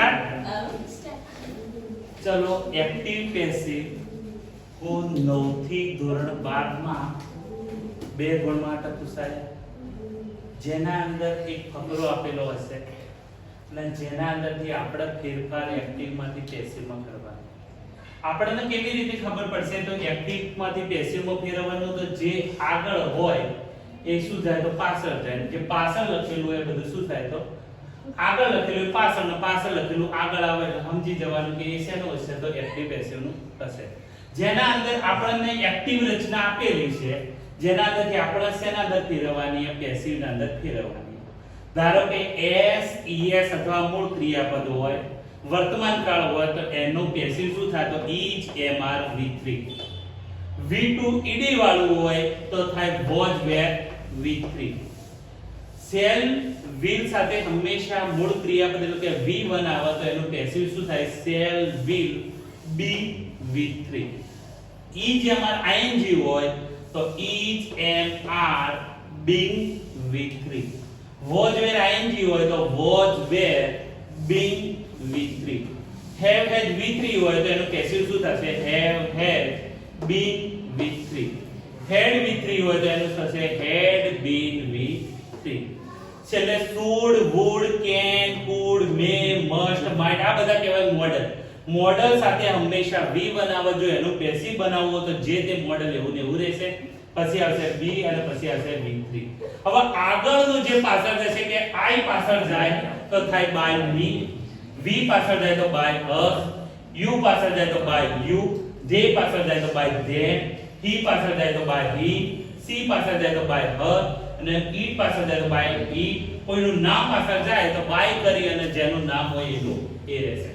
Start ચલો active passive હું 9 થી ધોરણ 12 માં બે ગુણ માટે પૂછાય. જેના અંદર એક ફકરો આપેલો હશે. અને જેના અંદરથી આપણે ફેરફાર એક્ટિવમાંથી પેસિવમાં કરવાનો. આપણને કેવી રીતે ખબર પડશે? તો એક્ટિવમાંથી પેસિવમાં ફેરવવાનું તો જે આગળ હોય એ શું થાય? તો પાછળ જાય જે પાછળ લખેલું હોય એ બધું શું થાય? તો આગળ લખેલું, પાછળ ને પાછળ લખેલું, આગળ આવે એટલે સમજી જવાનું કે એ શેનું હશે તો એક્ટિવ પેસિવનું હશે જેના અંદર આપણને એક્ટિવ રચના આપેલી છે, જેના અંદરથી આપણે શેના અંદર ફેરવવાની એ પેસિવ ના અંદર ફેરવવાની ધારો કે એસ ઈએસ અથવા મૂળ ક્રિયાપદ હોય, વર્તમાન કાળ હોય, તો એનું પેસિવ શું થાય? તો inch MR v3 v2 ED વાળું હોય, તો થાય was were V three shall will સાથે હંમેશા મૂળ ક્રિયાપદ એટલે કે v1 આવે તો એનું પેસિવ શું થાય? Shall will be v3 is અમાર આઈએનજી હોય, તો is am are being v3 was were ING હોય, તો was were being v3 have had v3 હોય, તો એનું પેસિવ શું થશે? Have head been v3 head v3 હોય, તો એનું થશે હેડ બીન v3 છેલ્લે should would can could may must might આ બધા કહેવાય મોડલ મોડલ સાથે હંમેશા વી બનાવવા જોઈએ. એનું પેસિવ બનાવવો તો જે તે મોડલ એવું ને એવું રહેશે. પછી આવશે બી અને પછી આવશે બી થ્રી હવે આગળનું જે પાછળ જશે કે આઈ પાછળ જાય, તો થાય બાય મી વી પાછળ જાય તો બાય અસ યુ પાછળ જાય તો બાય યુ they પાછળ જાય તો બાય them હી પાછળ જાય તો બાય he she પાછળ જાય તો બાય her અને it પાછળ જાય તો બાય ઈ. કોઈનું નામ પાછળ જાય તો બાય કરી અને જેનું નામ હોય એનું, એ રહેશે.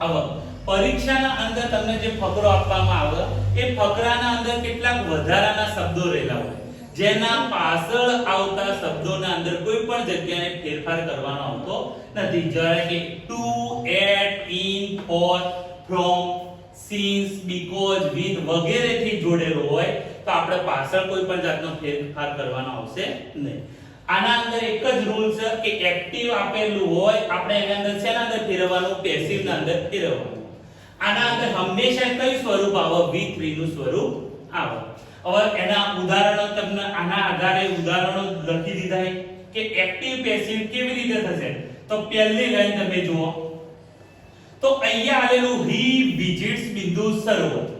હવે, પરીક્ષાના અંદર તમને જે ફકરો આપવામાં આવે, એ ફકરાના અંદર કેટલાક વધારાના શબ્દો રહેલા હોય. જેના પાછળ આવતા શબ્દોના અંદર કોઈ પણ જગ્યાએ ફેરફાર કરવાનો આવતો નથી. જ્યારે કે to at in for from since because with વગેરેથી જોડેલો હોય તો આપણે પાછળ કોઈ પણ જાતનો ફેરફાર કરવાનો આવશે નહીં. આના અંદર એક જ રૂલ છે કે એક્ટિવ આપેલું હોય, આપણે એના અંદર શેના અંદર ફેરવવાનું? પેસિવ ના અંદર ફેરવવાનું. આના અંદર હંમેશા કઈ સ્વરૂપ આવે? V3 નું સ્વરૂપ આવે. હવે એના ઉદાહરણો તમને આના આધારે ઉદાહરણો લખી દીધા કે એક્ટિવ પેસિવ કેવી રીતે થશે? તો પહેલી લાઈન તમે જુઓ. તો અહીંયા આવેલું હી વિઝિટ્સ બિંદુ શરૂઆત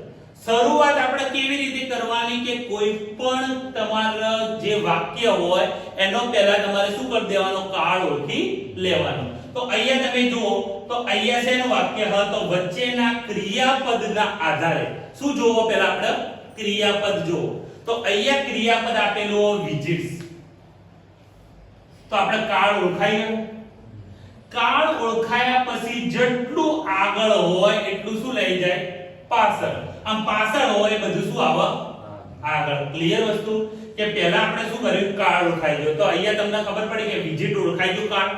શરૂઆત આપણે કેવી રીતે કરવાની કે કોઈ પણ તમારા જે વાક્ય હોય, એનો પહેલા તમારે શું કરી દેવાનો? કાળ ઓળખી લેવાનો. તો અહીંયા તમે જુઓ, તો અહીંયા શેનું વાક્ય, હ, તો વચ્ચેના ક્રિયાપદના આધારે. શું જોવો પહેલા આપણે? ક્રિયાપદ જોવો. તો અહીંયા ક્રિયાપદ આપેલું વિઝિટ્સ તો આપણે કાળ ઓળખાઈ ગયો કાળ ઓળખાયા પછી જેટલું આગળ હોય, એટલું શું લઈ જાય? પાછળ. આમ પાછળ હોય એ બધું શું આવે? આગળ. ક્લિયર વસ્તુ? કે પહેલા આપણે શું કર્યું? કાળ ઓળખાઈ ગયો. તો અહીંયા તમને ખબર પડી કે વિઝિટ ઓળખાઈ ગયું કાળ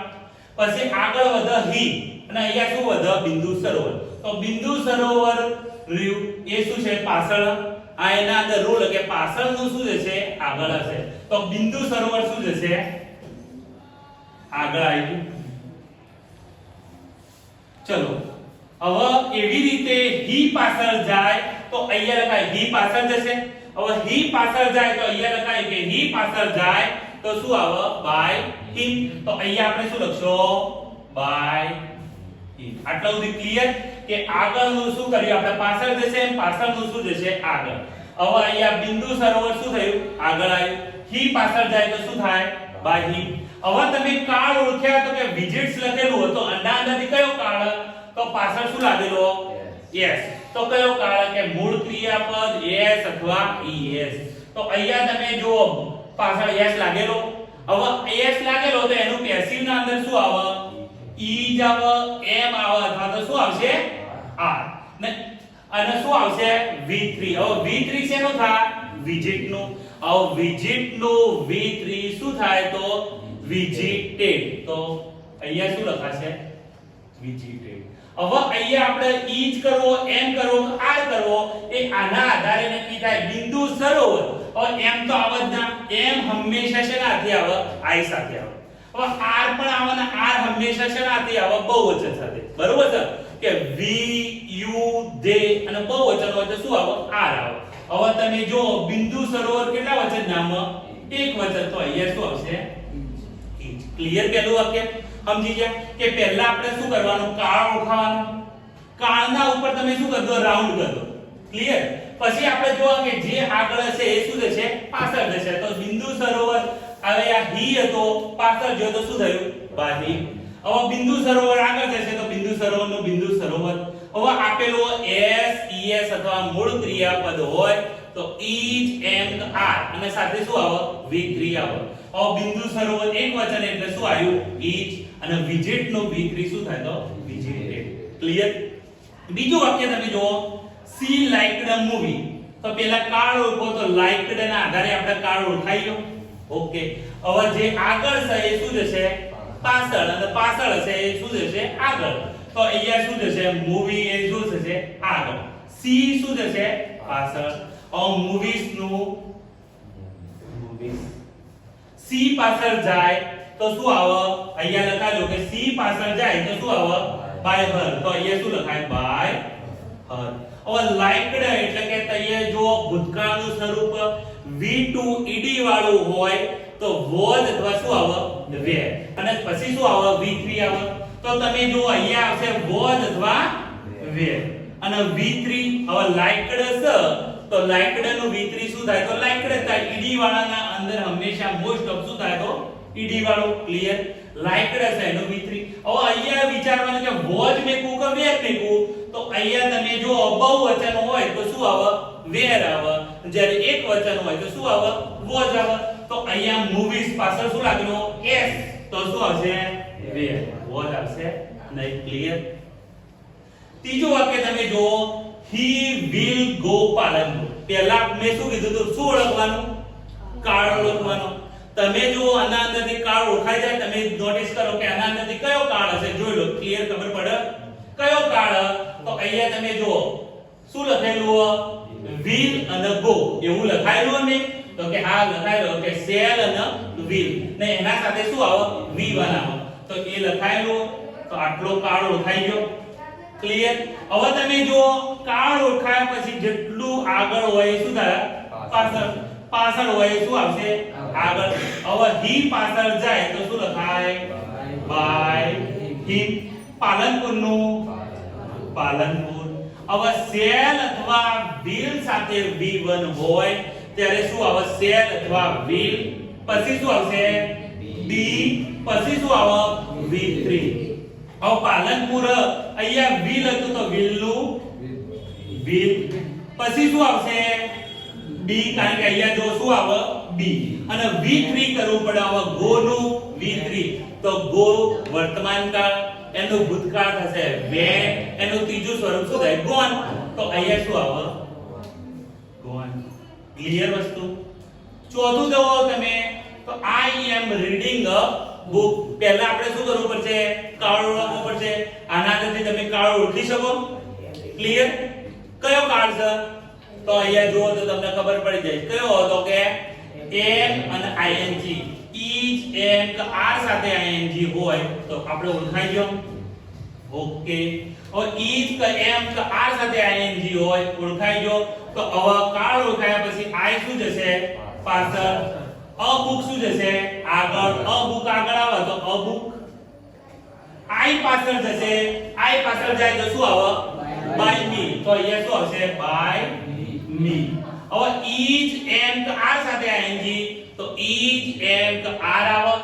પછી આગળ વધ હી. અને અહીંયા શું વધ? બિંદુ સરોવર. તો બિંદુ સરોવર રહ્યું. એ શું છે? પાછળ આ એના અંદર રૂલ કે પાછળનું શું જશે આગળ હશે. તો બિંદુ સરોવર શું જશે આગળ આવી ગયું. ચલો. હવે એવી રીતે હી પાછળ જાય તો અહીંયા લખાય હી પાછળ જશે. હવે હી પાછળ જાય તો અહીંયા લખાય કે હી પાછળ જાય તો શું આવે? બાય હિમ તો અહીંયા આપણે શું લખશો? બાય હિમ આટલું સુધી ક્લિયર કે આગળનું શું કર્યું? આપણે પાછળ જશે પાછળનું શું જશે? આગળ. હવે અહીંયા બિંદુ સરોવર શું થયું? આગળ આવ્યું. હી પાછળ જાય તો શું થાય? બાય હિમ હવે તમે કાળ ઓળખ્યા તો કે વિજિટ્સ લખેલું હતું. અંડા અંદરથી કયો કાળ. તો પાછળ શું લાગેલો? યસ તો કયો કારક કે મૂળ ક્રિયાપદ એસ અથવા ઈએસ? તો અહીંયા તમે જુઓ, પાછળ એસ લાગેલો. હવે એસ લાગેલો તો એનું પેસિવ ના અંદર શું આવે? ઈ જ આવે, એમ આવે, અથવા તો શું આવશે? આર. ને અને શું આવશે? v3 હવે v3 શેનો થાય? વિઝિટનું હવે વિઝિટનું v3 શું થાય તો? વિઝિટેડ તો અહીંયા શું લખાશે? વિઝિટેડ હવે અહીંયા આપણે ઈજ કરવો એમ કરવો આર કરવો એ આના આધારે નક્કી થાય. બિંદુ સરોવર. હવે એમ તો આવે જ ના. એમ હંમેશા શેનાથી આવે? આઈ સાથે આવે. હવે આર પણ આવે ને આર હંમેશા શેનાથી આવે? બહુવચન સાથે. બરોબર છે? કે વી યુ ધે અને બહુવચન હોય તો શું આવે? આર આવે. હવે તમે જો બિંદુ સરોવર કેટલા વચન નામ? એક વચન. તો અહીંયા શું આવશે? ક્લિયર પેલું વાક્ય? સમજી ગયા કે પહેલા આપણે શું કરવાનું? કાળ ઓળખાવાનું કાળના ઉપર તમે શું કરી રાઉન્ડ કરી ક્લિયર પછી આપણે જોવા કે જે આગળ હશે એ શું થશે? પાછળ જશે તો બિંદુ સરોવર, હવે આ હી હતો, પાછળ જો તો શું થયું? બાહી હવે બિંદુ સરોવર આગળ જશે તો બિંદુ સરોવરનું બિંદુ સરોવર. હવે આપેલો એસ ઈએસ અથવા મૂળ ક્રિયાપદ હોય તો ઈજ, એમ, આર. અને સાથે શું આવે? વિક્રિયા આવે હવે બિંદુ સરોવર એક વચન એટલે શું આવ્યું? ઈજ. અને વિઝિટનું V3 શું થાય તો? વિજેટ ક્લિયર બીજું વાક્ય તમે જુઓ. સી લાઇકડ અ મૂવી તો પેલા કાર્ડ ઓળખો તો લાઇકડ ના આધારે આપણે કાર્ડ ઓળખાઈ ગયો. ઓકે હવે જે આગળ છે એ શું જશે? પાછળ. અને પાછળ હશે એ શું જશે? આગળ. તો અહીંયા શું જશે? મૂવી એ શું થશે? આગળ. સી શું જશે પાછળ. ઓ મૂવીઝનું મૂવીઝ સી પાછળ જાય. તો શું આવે? અહીંયા લખાયો કે સી પાછળ જાય તો શું આવે? By her. તો અહીંયા શું લખાય? By her. હવે લાઇકડ એટલે કે તઈએ જો ભૂતકાળનું સ્વરૂપ V2 ed વાળું હોય, તો વોઝ અથવા શું આવે? વેર અને પછી શું આવે? V3 આવે. તો તમે જો અહીંયા આવશે વોઝ અથવા વેર અને V3 હવે લાઇકડ છે તો લાઈકડનું V3 શું થાય? તો લાઈકડ થાય. Ed વાળાના અંદર હંમેશા મોસ્ટ ઓફ શું થાય તો? Ed વાળું ક્લિયર લાઇકડ છે એનું V3 હવે અહીંયા વિચારવાનું કે વોઝ મેકું કે વેર મેકું તો અહીંયા તમે જો બહુવચન હોય, તો શું આવે? વેર આવે. જ્યારે એક વચન હોય, તો શું આવે? વોઝ આવે. તો અહીંયા મૂવીઝ પાછળ શું લાગનો એસ તો શું આવશે? વેર. વોઝ આવશે નહીં. ક્લિયર ત્રીજું વાક્ય તમે જુઓ. He will go Palanpur. પહેલા મેં શું કીધું હતું? શું ઓળખવાનું? કાળ ઓળખવાનો તમે જો આના અંદરથી કાળ ઓળખાઈ જાય. તમે નોટિસ કરો કે આના અંદરથી કયો કાળ હશે? જોઈ લો ક્લિયર ખબર પડે? કયો કાળ તો અહીંયા તમે જુઓ, શું લખેલું વિલ અને ગો એવું લખાયેલું ને તો કે આ લખાયેલું કે સેલ અને વિલ ને એના સાથે શું આવો? વી બનાવો તો એ લખાયેલું. તો આટલો કાળ ઓળખાઈ ગયો. ક્લિયર હવે તમે જો કાળ ઓળખાયા પછી જેટલું આગળ હોય શું થાય? પાછળ. પાછળ હોય શું આવશે? આગળ. હવે હી પાછળ જાય તો શું લખાય? By he. પાલનપુરનું પાલનપુર. હવે સેલ અથવા વ્હીલ સાથે V1 હોય, ત્યારે શું આવે? સેલ અથવા વ્હીલ પછી શું આવશે? બી. પછી શું આવે? V3 હવે પાલનપુર, અહીંયા વ્હીલ હતું તો વ્હીલનું વ્હીલ પછી શું આવશે? બી. કારણ કે અહીંયા જો શું આવે? બી અને V3 કરવું પડે હવે ગો નું V3 તો ગો વર્તમાન કાળ, એનું ભૂતકાળ થશે. વે એનું ત્રીજું સ્વરૂપ શું થાય? ગોન. તો અહીંયા શું આવે? ગોન. ક્લિયર વસ્તુ? ચોથું જુઓ તમે. તો આઈ એમ રીડિંગ અ બુક પહેલા આપણે શું કરવું પડશે? કાળો ઓળખવો પડશે. આના અંદરથી તમે કાળ ઓળખી શકો? ક્લિયર કયો કાળ છે? તો અહીંયા જુઓ તો તમને ખબર પડી જાય. કયો હતો કે એમ અને આઈએનજી ઈચ એમ કે આર સાથે આઈએનજી હોય તો આપણે ઓળખાઈ ગયો. ઓકે હવે ઈચ કે એમ કે આર સાથે આઈએનજી હોય, ઓળખાઈ ગયો. તો હવે કાળ ઓળખાયા પછી આઈ શું જશે? પાછળ અ બુક શું જશે? આગળ. અ બુક આગળ આવે તો અ બુક. આઈ પાછળ જશે. આઈ પાછળ જાય તો શું આવે? બાય મી તો અહીંયા શું આવશે? બાય મી હવે ઈચ એમ કે આર સાથે આઈએનજી તો એમ કે આર આવે,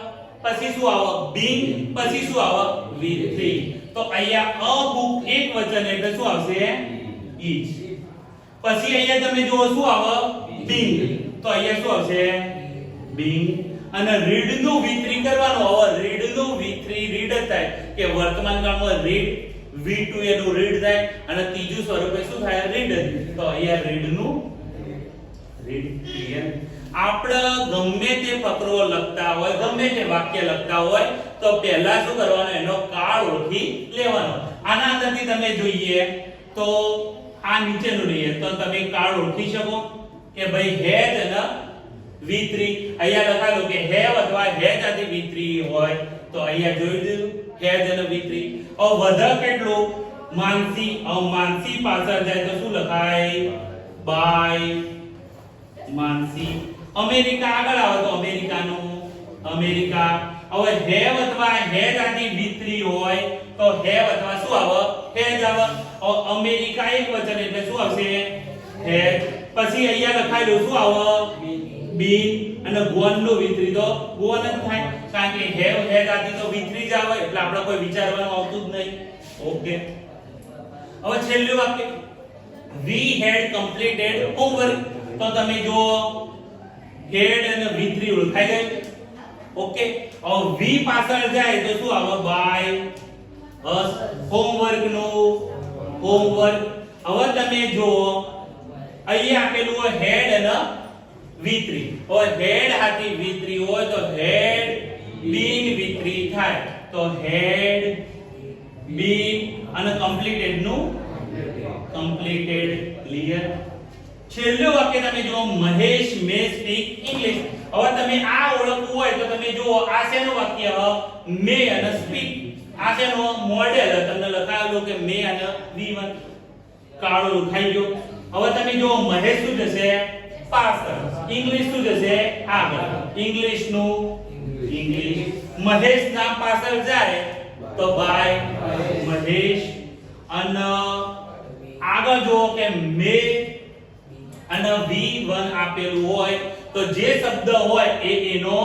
પછી શું આવે? બિંગ પછી શું આવે? V3 તો અહીંયા અ બુક એક વચન એટલે શું આવશે? ઈચ પછી અહીંયા તમે જુઓ શું આવે? બિંગ તો અહીંયા શું આવશે? બિંગ અને રીડનું V3 કરવાનું હવે રીડનું V3 રીડ થાય. કે વર્તમાન કાળમાં રીડ V2 એનું રીડ થાય. અને ત્રીજું સ્વરૂપે શું થાય? રીડ તો અહીંયા રીડનું રીડ ક્લિયર આપણે ગમે તે પત્રો લખતા હોય, ગમે તે વાક્ય લખતા હોય, તો પહેલા શું કરવાનું? એનો કાળ ઓળખી લેવાનો. આના અંદરથી તમે જોઈએ તો આ નીચેનું રહીએ તો તમે કાળ ઓળખી શકો કે ભાઈ હેજ અને વિત્રી અહીંયા લખાયું કે હેવ અથવા હેજ આથી V3 હોય. તો અહીંયા જોઈ દીધું હેજ અને વિત્રી ઓ વધ કેટલું? માનસી. હવે માનસી પાછળ જાય તો શું લખાય? બાય. માનસી. અમેરિકા આગળ આવે તો અમેરિકાનું. અમેરિકા. હવે હેવ અથવા હેજ આની વિતરી હોય તો હેવ અથવા શું આવે? હેજ આવે. અમેરિકા એક વચન એટલે શું આવશે? હેજ. પછી અહીંયા લખાયેલું શું આવે? બીન. અને ગોન નો વિતરી. તો ગોન જ થાય. કારણ કે હેવ હેજ આથી તો વિતરી જ આવે. એટલે આપણે કોઈ વિચારવાનું આવતું જ નહીં. ઓકે. હવે છેલ્લું વાક્ય. વી હેડ કમ્પ્લીટેડ homework તો તમે જો had અને v3 ઓળખાઈ ગયું ઓકે હવે v પાછળ જાય તો શું આવે બાય us homework નું homework હવે તમે જો અહીંયા આપેલું હોય head અને v3 હવે head હાથી v3 હોય તો head been v3 થાય તો head been અને completed નું completed clear છેલ્લું વાક્ય તમે જુઓ, મહેશ મે સ્પીક ઇંગ્લિશ. હવે તમે આ ઓળખવું હોય તો તમે જુઓ, આ શેનું વાક્ય મે અને સ્પીક આ શેનો મોડેલ. તમને લખાયેલું કે મે અને v1 કાળો લખાઈ ગયો. હવે તમે જુઓ, મહેશ શું થશે પાછળ ઇંગ્લિશ શું થશે આગળ. ઇંગ્લિશનું ઇંગ્લિશ. મહેશ ના પાછળ જાય તો બાય મહેશ. અને આગળ જુઓ કે મે અને v1 આપેલું હોય તો જે શબ્દ હોય એ એનો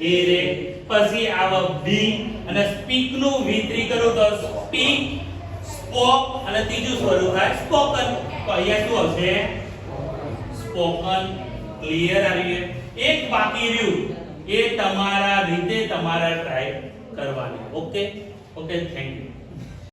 એ રે. પછી આવો બી અને સ્પીકનું v3 કરો તો સ્પીક, સ્પોક અને ત્રીજું સ્વરૂપ થાય સ્પોકન. તો અહીંયા શું આવશે? સ્પોકન. ક્લિયર આવી એક બાકી રહ્યું. એ તમારા રીતે તમારા ટ્રાય કરવાની. Okay okay thank you